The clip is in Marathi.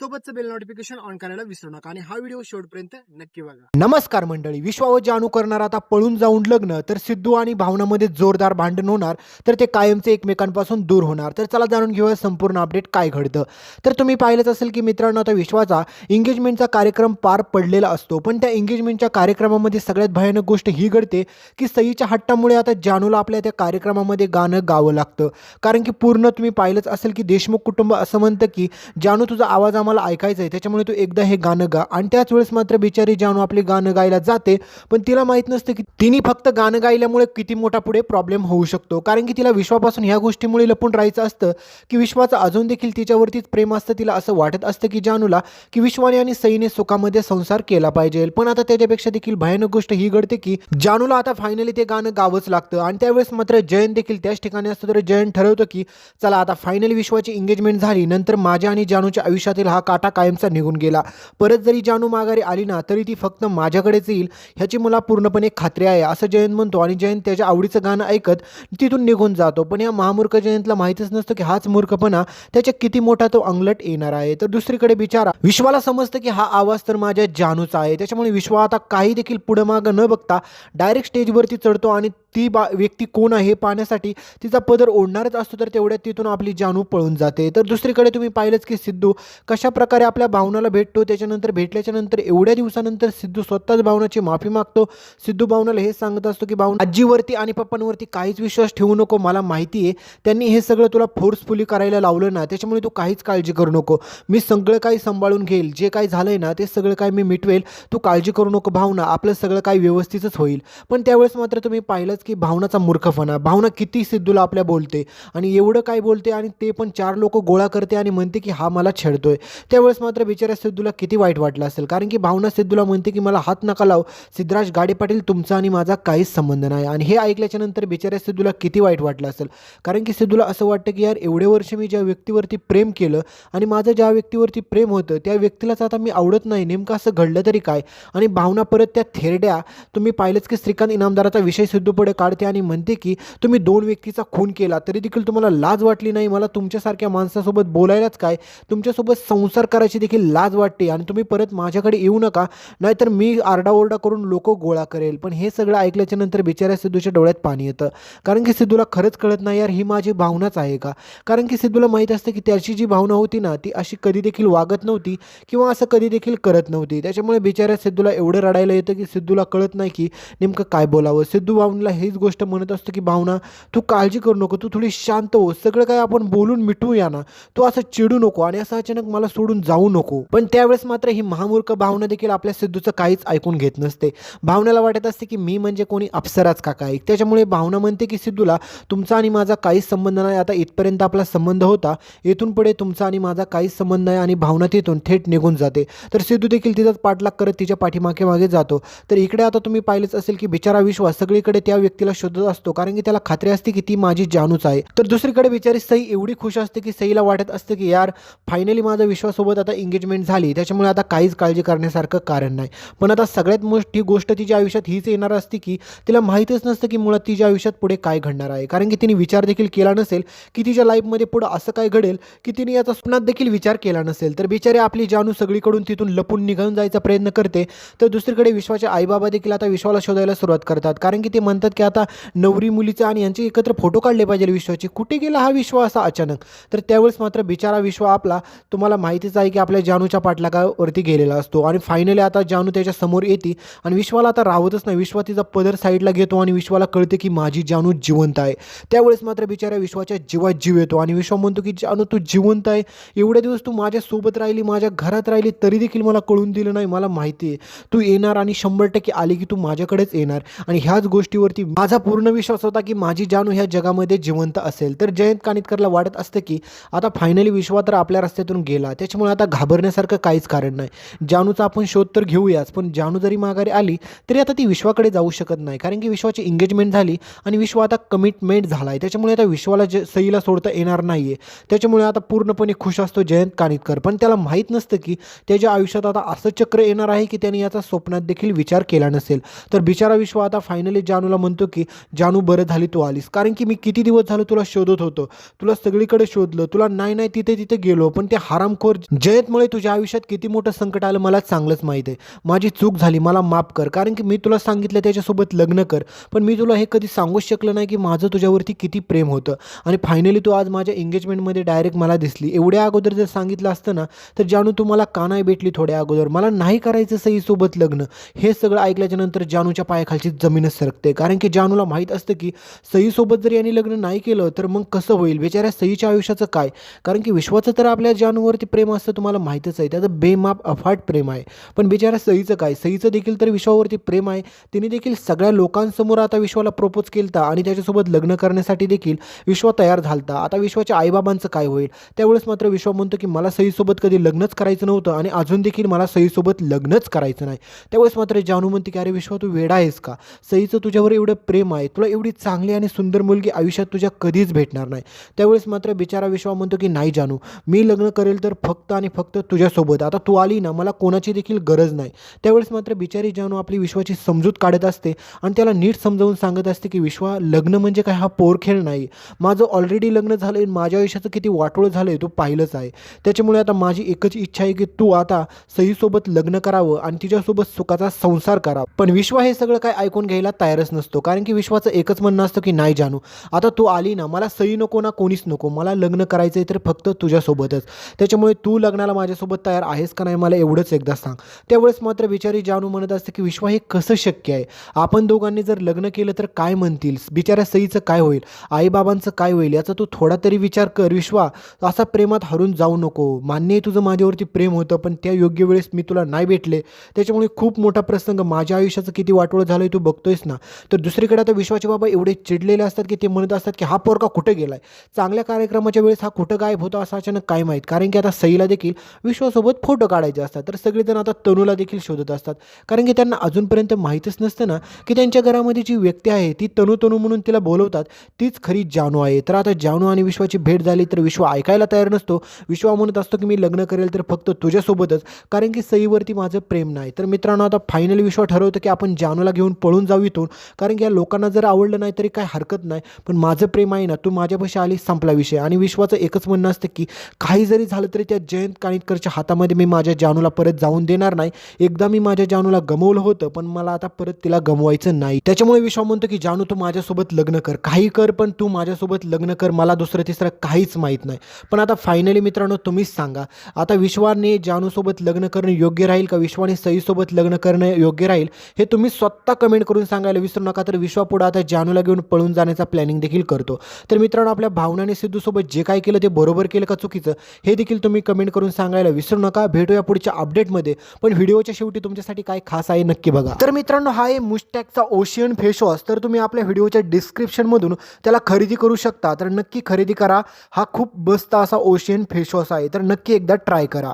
सोबतचं बेल नोटिफिकेशन ऑन करायला विसरू नका आणि हा व्हिडिओ शेवटपर्यंत नक्की बघा. नमस्कार मंडळी विश्वावर जानू करणार आता पळून जाऊन लग्न तर सिद्धू आणि भावनामध्ये जोरदार भांडण होणार तर ते कायमचे एकमेकांपासून दूर होणार. तर चला जाणून घेऊया संपूर्ण अपडेट काय घडतं. तर तुम्ही पाहिलंच असेल की मित्रांनो आता विश्वाचा एंगेजमेंटचा कार्यक्रम पार पडलेला असतो पण त्या एंगेजमेंटच्या कार्यक्रमामध्ये सगळ्यात भयानक गोष्ट ही घडते की सईच्या हट्टामुळे आता जानूला आपल्या त्या कार्यक्रमामध्ये गाणं गावं लागतं. कारण की पूर्ण तुम्ही पाहिलंच असेल की देशमुख कुटुंब असं म्हणतं की जानू तुझा आवाज मला ऐकायचं आहे. त्याच्यामुळे तू एकदा हे गाणं गा. आणि त्याच वेळेस मात्र बिचारी जानू आपली गाणं गायला जाते. पण तिला माहीत नसतं की तिने फक्त गाणं गायल्यामुळे किती मोठा पुढे प्रॉब्लेम होऊ शकतो. कारण की तिला विश्वापासून ह्या गोष्टीमुळे लपून राहायचं असतं की विश्वाचं अजून देखील तिच्यावरतीच प्रेम असतं तिला असं वाटत असतं की जानूला की विश्वाने आणि सईने सुखामध्ये संसार केला पाहिजे. पण आता त्याच्यापेक्षा देखील भयानक गोष्ट ही घडते की जानूला आता फायनली ते गाणं गावंच लागतं. आणि त्यावेळेस मात्र जयंत देखील त्याच ठिकाणी असतो. तर जयंत ठरवतो की चला आता फायनली विश्वाची एंगेजमेंट झाली. नंतर माझ्या आणि जानूच्या आयुष्यातील हा काटा कायमचा निघून गेला. परत जरी जानू माघारी आली ना तरी ती फक्त माझ्याकडेच येईल ह्याची मला पूर्णपणे खात्री आहे. असं जयंत म्हणतो आणि जयंत त्याच्या आवडीचं गाणं ऐकत तिथून निघून जातो. पण या महामूर्ख जयंतला माहितीच नसतं की हाच मूर्खपणा त्याच्या किती मोठा तो अंगलट येणार आहे. तर दुसरीकडे बिचारा विश्वाला समजतं की हा आवाज तर माझ्या जानूचा आहे. त्याच्यामुळे विश्वा आता काही देखील पुढं मागं न बघता डायरेक्ट स्टेजवरती चढतो आणि ती बा व्यक्ती कोण आहे पाहण्यासाठी तिचा पदर ओढणारच असतो तर तेवढ्यात तिथून आपली जानू पळून जाते. तर दुसरीकडे तुम्ही पाहिलंच की सिद्धू कशा प्रकारे आपल्या भावनाला भेटतो त्याच्यानंतर भेटल्याच्यानंतर एवढ्या दिवसानंतर सिद्धू स्वतःच भावनाची माफी मागतो. सिद्धू भावनाला हे सांगत असतो की भावना आजीवरती आणि पप्पांवरती काहीच विश्वास ठेवू नको मला माहिती आहे त्यांनी हे सगळं तुला फोर्सफुली करायला लावलं ना त्याच्यामुळे तू काहीच काळजी करू नको. मी सगळं काही सांभाळून घेईल जे काही झालंय ना ते सगळं काही मी मिटवेल. तू काळजी करू नको भावना आपलं सगळं काही व्यवस्थितच होईल. पण त्यावेळेस मात्र तुम्ही पाहिलंच की भावनाचा मूर्खपणा भावना किती सिद्धूला आपल्या बोलते. आणि एवढं काय बोलते आणि ते पण चार लोक गोळा करते आणि म्हणते की हा मला छेडतोय. त्यावेळेस मात्र बिचाऱ्या सिद्धूला किती वाईट वाटलं असेल. कारण की भावना सिद्धूला म्हणते की मला हात नका लाव. सिद्धराज गाडे पाटील तुमचा आणि माझा काहीच संबंध नाही. आणि हे ऐकल्याच्यानंतर बिचाऱ्या सिद्धूला किती वाईट वाटलं असेल. कारण की सिद्धूला असं वाटतं की यार एवढे वर्ष मी ज्या व्यक्तीवरती प्रेम केलं आणि माझं ज्या व्यक्तीवरती प्रेम होतं त्या व्यक्तीलाच आता मी आवडत नाही. नेमकं असं घडलं तरी काय? आणि भावना परत त्या थेरड्या तुम्ही पाहिलंच की श्रीकांत इनामदाराचा विषय सिद्धू पुढे काढते आणि म्हणते की तुम्ही दोन व्यक्तीचा खून केला. तरी देखील तुम्हाला लाज वाटली नाही? मला तुमच्यासारख्या माणसासोबत बोलायलाच काय? तुमच्यासोबत संसार करायची देखील लाज वाटते आणि तुम्ही परत माझ्याकडे येऊ नका नाहीतर मी आरडाओरडा करून लोक गोळा करेल. पण हे सगळं ऐकल्याच्या नंतर बिचाऱ्या सिद्धूच्या डोळ्यात पाणी येतं. कारण की सिद्धूला खरंच कळत नाही यार ही माझी भावनाच आहे का? कारण की सिद्धूला माहीत असतं की त्याची जी भावना होती ना ती अशी कधी देखील वागत नव्हती किंवा असं कधी देखील करत नव्हती. त्याच्यामुळे बिचाऱ्या सिद्धूला एवढं रडायला येतं की सिद्धूला कळत नाही की नेमकं काय बोलावं. सिद्धू भावनेला हीच गोष्ट म्हणत असतो की भावना तू काळजी करू नको तू थोडी शांत हो. सगळं काय आपण बोलून मिटवूया ना. तू असं चिडू नको. आणि असं अचानक मला सोडून जाऊ नको. पण त्यावेळेस मात्र ही महामूर्ख भावना देखील आपल्या सिद्धूचं काहीच ऐकून घेत नसते. भावनेला वाटत असते की मी म्हणजे कोणी अप्सराच का काय त्याच्यामुळे भावना म्हणते की सिद्धूला तुमचा आणि माझा काहीच संबंध नाही. आता इथपर्यंत आपला संबंध होता. इथून पुढे तुमचा आणि माझा काहीच संबंध नाही आणि भावना तिथून थेट निघून जाते. तर सिद्धू देखील तिचाच पाठलाग करत तिच्या पाठीमागे मागे जातो. तर इकडे आता तुम्ही पाहिलंच असेल की बिचारा विश्वास सगळीकडे त्या व्यक्तीला शोधत असतो. कारण की त्याला खात्री असते की ती माझी जानूच आहे. तर दुसरीकडे बिचारी सई एवढी खुश असते की सईला वाटत असते की यार फायनली माझा विश्वासोबत आता एंगेजमेंट झाली. त्याच्यामुळे आता काहीच काळजी करण्यासारखं कारण नाही. पण आता सगळ्यात मोठी गोष्ट तिच्या आयुष्यात हीच येणार असते की तिला माहीतच नसतं की मुळात तिच्या आयुष्यात पुढे काय घडणार आहे. कारण की तिने विचार देखील केला नसेल की तिच्या लाईफमध्ये पुढं असं काय घडेल की तिने याचा स्वप्नात देखील विचार केला नसेल. तर बिचारे आपली जानू सगळीकडून तिथून लपून निघून जायचा प्रयत्न करते. तर दुसरीकडे विश्वाचे आईबाबा देखील आता विश्वाला शोधायला सुरुवात करतात. कारण की ते म्हणतात की आता नवरी मुलीचा आणि यांचे एकत्र फोटो काढले पाहिजे विश्वाचे. कुठे गेला हा विश्व असा अचानक? तर त्यावेळेस मात्र बिचारा विश्व आपला तुम्हाला माहितीच आहे की आपल्या जानूच्या पाठलागावरती गेलेला असतो. आणि फायनली आता जानू त्याच्यासमोर येते आणि विश्वाला आता राहतच नाही. विश्वा तिचा पदर साईडला घेतो आणि विश्वाला कळते की माझी जानू जिवंत आहे. त्यावेळेस मात्र बिचाऱ्या विश्वाच्या जीवात जीव येतो आणि विश्वा म्हणतो की जानू तू जिवंत आहे. एवढे दिवस तू माझ्यासोबत राहिली माझ्या घरात राहिली तरी देखील मला कळून दिलं नाही. मला माहिती आहे तू येणार आणि शंभर टक्के आली की तू माझ्याकडेच येणार. आणि ह्याच गोष्टीवरती माझा पूर्ण विश्वास होता की माझी जानू ह्या जगामध्ये जिवंत असेल. तर जयंत कानितकरला वाटत असतं की आता फायनली विश्वा तर आपल्या रस्त्यातून गेला त्याच्यामुळे आता घाबरण्यासारखं काहीच कारण नाही. जानूचा आपण शोध तर घेऊयाच पण जानू जरी माघारी आली तरी आता ती विश्वाकडे जाऊ शकत नाही. कारण की विश्वाची एंगेजमेंट झाली आणि विश्व आता कमिटमेंट झाला आहे त्याच्यामुळे आता विश्वाला ज सईला सोडता येणार नाही आहे त्याच्यामुळे आता पूर्णपणे खुश असतो जयंत कानितकर. पण त्याला माहीत नसतं की त्याच्या आयुष्यात आता असं चक्र येणार आहे की त्याने याचा स्वप्नात देखील विचार केला नसेल. तर बिचारा विश्व आता फायनली जानूला म्हणतो की जानू बरं झाली तू आलीस. कारण की मी किती दिवस झालो तुला शोधत होतो. तुला सगळीकडे शोधलं. तुला नाही नाही तिथे तिथे गेलो. पण ते हरामखोर जयंतमुळे तुझ्या आयुष्यात किती मोठं संकट आलं मला चांगलंच माहीत आहे. माझी चूक झाली मला माफ कर. कारण की मी तुला सांगितलं त्याच्यासोबत लग्न कर. पण मी तुला हे कधी सांगूच शकलं नाही की माझं तुझ्यावरती किती प्रेम होतं. आणि फायनली तू आज माझ्या एंगेजमेंटमध्ये डायरेक्ट मला दिसली. एवढ्या अगोदर जर सांगितलं असतं ना तर जानू तू मला का नाही भेटली थोड्या अगोदर? मला नाही करायचं सईसोबत लग्न. हे सगळं ऐकल्याच्या नंतर जानूच्या पायाखालची जमीनच सरकते. कारण की जानूला माहीत असतं की सईसोबत जर यांनी लग्न नाही केलं तर मग कसं होईल? बिचाऱ्या सईच्या आयुष्याचं काय? कारण की विश्वाचं तर आपल्या जानूवरती प्रेम असतं तुम्हाला माहीतच आहे. त्याचं बेमाप अफाट प्रेम आहे. पण बिचारा सईचं काय? सईचं देखील तर विश्वावरती प्रेम आहे. तिने देखील सगळ्या लोकांसमोर आता विश्वाला प्रपोज केलता आणि त्याच्यासोबत लग्न करण्यासाठी देखील विश्व तयार झालता. आता विश्वाच्या आईबाबांचं काय होईल? त्यावेळेस मात्र विश्व म्हणतो की मला सईसोबत कधी लग्नच करायचं नव्हतं आणि अजून देखील मला सईसोबत लग्नच करायचं नाही. त्यावेळेस मात्र जानू म्हणते की अरे विश्व तू वेडा आहेस का? सईचं तुझ्यावर एवढं प्रेम आहे. तुला एवढी चांगली आणि सुंदर मुलगी आयुष्यात तुझ्या कधीच भेटणार नाही. त्यावेळेस मात्र बिचारा विश्वा म्हणतो की नाही जानू. मी लग्न करेल तर फक्त आणि फक्त तुझ्यासोबत. आता तू आली ना मला कोणाची देखील गरज नाही. त्यावेळेस मात्र बिचारी जानू आपली विश्वाची समजूत काढत असते आणि त्याला नीट समजावून सांगत असते की विश्वा लग्न म्हणजे काय? हा पोरखेळ नाही. माझं ऑलरेडी लग्न झालं आहे माझ्या आयुष्याचं किती वाटोळ झालं आहे तो पाहिलंच आहे. त्याच्यामुळे आता माझी एकच इच्छा आहे की तू आता सईसोबत लग्न करावं आणि तिच्यासोबत सुखाचा संसार करावा. पण विश्वा हे सगळं काय ऐकून घ्यायला तयारच नसतो. कारण की विश्वाचं एकच म्हणणं असतं की नाही जानू. आता तू आली ना मला सई नको ना कोणीच नको. मला लग्न करायचं आहे तर फक्त तुझ्यासोबतच. त्याच्यामुळे तू लग्नाला माझ्यासोबत तयार आहेस का नाही मला एवढंच एकदा सांग. त्यावेळेस मात्र बिचारी जानू म्हणत असते की विश्वा हे कसं शक्य आहे? आपण दोघांनी जर लग्न केलं तर काय म्हणतील बिचाऱ्या सईचं काय होईल? आईबाबांचं काय होईल? याचा तू थोडा तरी विचार कर विश्वा. असा प्रेमात हरून जाऊ नको. मान्य आहे तुझं माझ्यावरती प्रेम होतं पण त्या योग्य वेळेस मी तुला नाही भेटले. त्याच्यामुळे खूप मोठा प्रसंग. माझ्या आयुष्याचं किती वाटोळं झालं आहे तू बघतोयस ना. तर दुसरीकडे आता विश्वाचे बाबा एवढे चिडलेले असतात की ते म्हणत असतात की हा पोरका कुठे गेलाय? चांगल्या कार्यक्रमाच्या वेळेस हा कुठं गायब होता असं अचानक काय माहीत? कारण की आता सईला देखील विश्वासोबत फोटो काढायचे असतात. तर सगळेजण आता तनूला देखील शोधत असतात. कारण की त्यांना अजूनपर्यंत माहीतच नसतं ना की त्यांच्या घरामध्ये जी व्यक्ती आहे ती तनू तनू म्हणून तिला बोलवतात. तीच खरी जानू आहे. तर आता जानू आणि विश्वाची भेट झाली तर विश्व ऐकायला तयार नसतो. विश्वा म्हणत असतो की मी लग्न करेल तर फक्त तुझ्यासोबतच. कारण की सईवरती माझं प्रेम नाही. तर मित्रांनो आता फायनली विश्व ठरवतं की आपण जानूला घेऊन पळून जाऊ इथून. कारण की या लोकांना जर आवडलं नाही तरी काय हरकत नाही. पण माझं प्रेम आहे ना तू माझ्यापाशी आली संपला विषय. आणि विश्वाचं एकच म्हणणं असतं की काही जरी झालं तरी त्या जयंत कानिटकरच्या हातामध्ये मी माझ्या जानूला परत जाऊन देणार नाही. एकदा मी माझ्या जानूला गमवलं होतं पण मला आता परत तिला गमवायचं नाही. त्याच्यामुळे विश्वा म्हणतो की जानू तू माझ्यासोबत लग्न कर. काही कर पण तू माझ्यासोबत लग्न कर मला दुसरं तिसरं काहीच माहीत नाही. पण आता फायनली मित्रांनो तुम्हीच सांगा. आता विश्वाने जानूसोबत लग्न करणं योग्य राहील का? विश्वाने सईसोबत लग्न करणं योग्य राहील? हे तुम्ही स्वतः कमेंट करून सांगायला विसरू नका. तर विश्वापुढं आता जानूला घेऊन पळून जाण्याचा प्लॅनिंग देखील करतो. तर मित्रांनो आपल्या भावनाने सिद्धूसोबत जे काय केलं ते बरोबर केलं का चुकीचं? हे देखील तुम्ही तुम्ही कमेंट करून सांगायला विसरू नका. भेटूया पुढच्या अपडेटमध्ये. पण व्हिडिओच्या शेवटी तुमच्यासाठी काय खास आहे नक्की बघा. तर मित्रांनो हा आहे मुस्टॅकचा ओशियन फेस वॉश तर तुम्ही आपल्या व्हिडिओच्या डिस्क्रिप्शनमधून त्याला खरेदी करू शकता. तर नक्की खरेदी करा. हा खूप मस्त असा ओशियन फेस वॉश आहे. तर नक्की एकदा ट्राय करा.